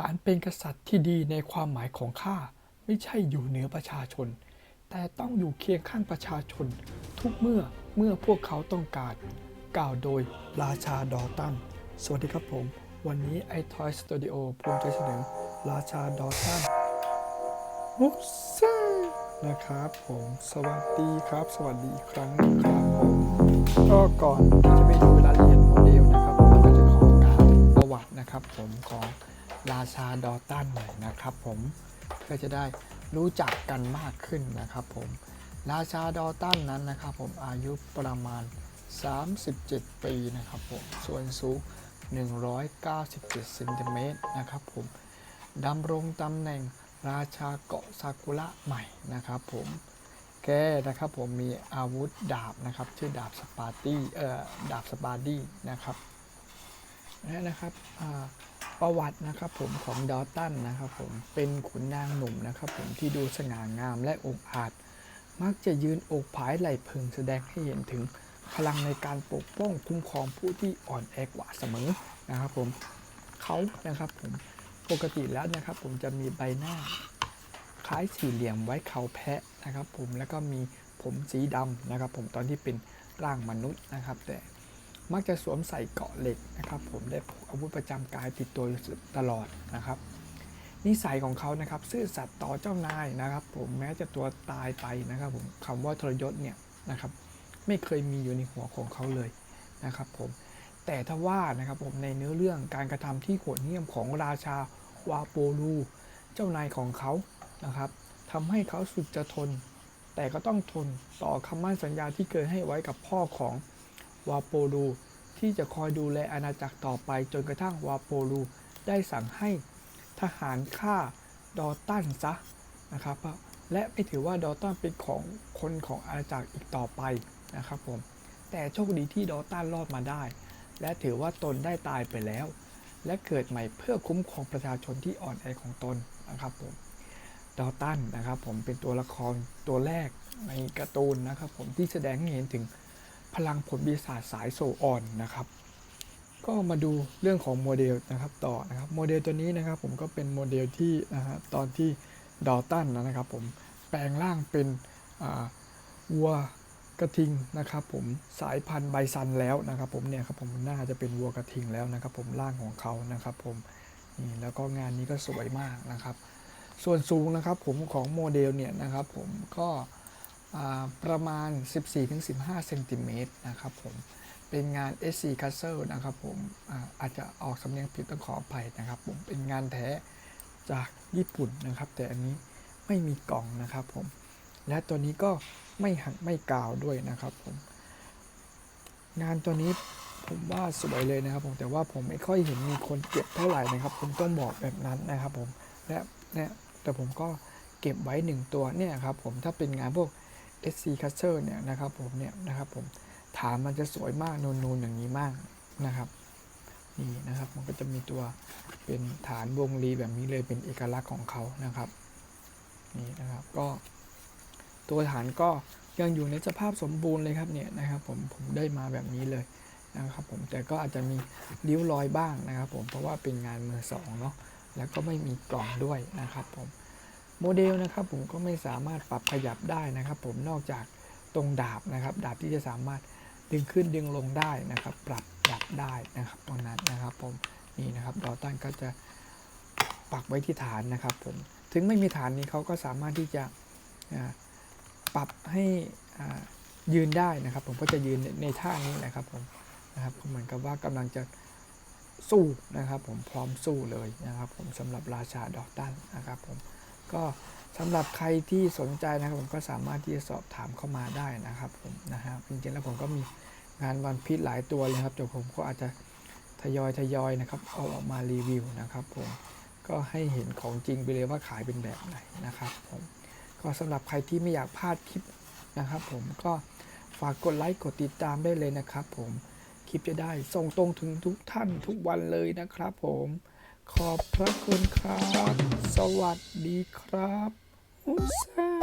การเป็นกษัตริย์ที่ดีในความหมายของข้าไม่ใช่อยู่เหนือประชาชน แต่ต้องอยู่เคียงข้างประชาชน ทุกเมื่อเมื่อพวกเขาต้องการ กล่าวโดยราชาดอตัน สวัสดีครับผม วันนี้ไอทอยสตูดิโอภูมิใจเสนอราชาดอตันมุซ่านะครับผมสวัสดีครับ สวัสดีอีกครั้งนะครับผมก็ก่อนที่จะไปดูรายละเอียดโมเดลนะครับผมก็จะขอกล่าวประวัตินะครับผมของ ราชาดอตันหน่อยนะครับผมเพื่อจะได้รู้จักกันมากขึ้นนะครับผมราชาดอตันนั้นนะครับผมอายุประมาณ 37 ปีนะครับผมส่วนสูง 197เซนติเมตรนะครับผมดำรงตำแหน่งราชาเกาะซากุระใหม่นะครับผมแกนะครับผมมีอาวุธดาบนะครับชื่อดาบสปาร์ตี้เอ่อดาบสปาร์ดี้นะครับนะครับอ่า ประวัตินะครับผมของดอตันนะครับผมเป็นขุนนางหนุ่มนะครับผมที่ดูสง่างามและองอาจ มักจะยืนอกผายไหล่พึงแสดงให้เห็นถึงพลังในการปกป้องคุ้มครองผู้ที่อ่อนแอกว่าเสมอนะครับผมเขานะครับผมปกติแล้วนะครับผมจะมีใบหน้า คล้ายสี่เหลี่ยมไว้เขาแพะนะครับผมแล้วก็มีผมสีดำนะครับผมตอนที่เป็นร่างมนุษย์นะครับ แต่ มักจะสวมใส่เกราะเหล็กนะครับผมได้พกอาวุธประจำกายติดตัวตลอดนะครับนิสัยของเขานะครับซื่อสัตย์ต่อเจ้านายนะครับ ผมแม้จะตัวตายไปนะครับผมคำว่าทรยศเนี่ยนะครับไม่เคยมีอยู่ในหัวของเขาเลยนะครับผมแต่ถ้าว่านะครับผมในเนื้อเรื่องการกระทำที่โหดเหี้ยมของราชาวาโปลูเจ้านายของเขานะครับทำให้เขาสุดจะทน แต่ก็ต้องทนต่อคำมั่นสัญญาที่เคยให้ไว้กับพ่อของ วาโปลูที่จะคอยดูแลอาณาจักรต่อไปจนกระทั่งวาโปลูได้สั่งให้ทหารฆ่าดอตันซะนะครับและไม่ถือว่าดอตันเป็นของคนของอาณาจักรอีกต่อไปนะครับผมแต่โชคดีที่ดอตันรอดมาได้ และถือว่าตนได้ตายไปแล้ว และเกิดใหม่เพื่อคุ้มครองประชาชนที่อ่อนแอของตนนะครับผมดอตันนะครับผมเป็นตัวละครตัวแรกในการ์ตูนนะครับผมที่แสดงให้เห็นถึง พลังผลปีศาจสายโซอ่อนนะครับ ก็มาดูเรื่องของโมเดลนะครับต่อนะครับโมเดลตัวนี้นะครับผมก็เป็นโมเดลที่นะฮะตอนที่ดอตันนะครับผมแปลงร่างเป็นวัวกระทิงนะครับผมสายพันธุ์ไบซันแล้วนะครับผมเนี่ยครับผมน่าจะเป็นวัวกระทิงแล้วนะครับผมร่างของเขานะครับผมนี่แล้วก็งานนี้ก็สวยมากนะครับ ส่วนสูงนะครับผมของโมเดลเนี่ยนะครับผมก็ ประมาณ 14-15เซนติเมตรนะครับผมเป็นงาน SC Castle นะครับผมอาอาจจะออกสำเนียงผิดต้องขออภัยนะครับผมเป็นงานแท้จากญี่ปุ่นนะครับ แต่อันนี้ไม่มีกล่องนะครับผมและตัวนี้ก็ไม่หักไม่กาวด้วยนะครับผมงานตัวนี้ผมว่าสวยเลยนะครับผมแต่ว่าผมไม่ค่อยเห็นมีคนเก็บเท่าไหร่นะครับ ผมต้องบอกแบบนั้นนะครับผมและเนี่ยแต่ผมก็เก็บไว้หนึ่งตัวเนี่ยครับผมถ้าเป็นงานพวก SC c u t t e r เนี่ยนะครับผมเนี่ยนะครับผมฐานมันจะสวยมากนูนๆอย่างนี้มากนะครับนี่นะครับมันก็จะมีตัวเป็นฐานวงรีแบบนี้เลยเป็นเอกลักษณ์ของเขานะครับนี่นะครับก็ ตัวฐานก็ยังอยู่ในสภาพสมบูรณ์เลยครับเนี่ยนะครับผมผมได้มาแบบนี้เลยนะครับผมแต่ก็อาจจะมีริ้วรอยบ้างนะครับผมเพราะว่าเป็นงานมือสองเนาะแล้วก็ไม่มีกล่องด้วยนะครับผม โมเดลนะครับผมก็ไม่สามารถปรับขยับได้นะครับ ผมนอกจากตรงดาบนะครับ ดาบที่จะสามารถดึงขึ้นดึงลงได้นะครับ ปรับดับได้นะครับตรงนั้นนะครับ ผมนี่นะครับดอตันก็จะปักไว้ที่ฐานนะครับ ผมถึงไม่มีฐานนี้เขาก็สามารถที่จะปรับให้ยืนได้นะครับ ผมก็จะยืนในในท่านี้นะครับ ผมนะครับเหมือนกับว่ากำลังจะสู้นะครับ ผมพร้อมสู้เลยนะครับ ผมสำหรับราชาดอตันนะครับ ผม ก็สำหรับใครที่สนใจนะครับผมก็สามารถที่จะสอบถามเข้ามาได้นะครับผมนะฮะจริงๆแล้วผมก็มีงานวันพีชหลายตัวเลยครับเดี๋ยวผมก็อาจจะทยอยทยอยนะครับเอาออกมารีวิวนะครับผมก็ให้เห็นของจริงไปเลยว่าขายเป็นแบบไหนนะครับผมก็สำหรับใครที่ไม่อยากพลาดคลิปนะครับ ผมก็ฝากกดไลค์กดติดตามได้เลยนะครับ ผมคลิปจะได้ส่งตรงถึงทุกท่านทุกวันเลยนะครับ ผม ขอบพระคุณครับ สวัสดีครับอุซ่า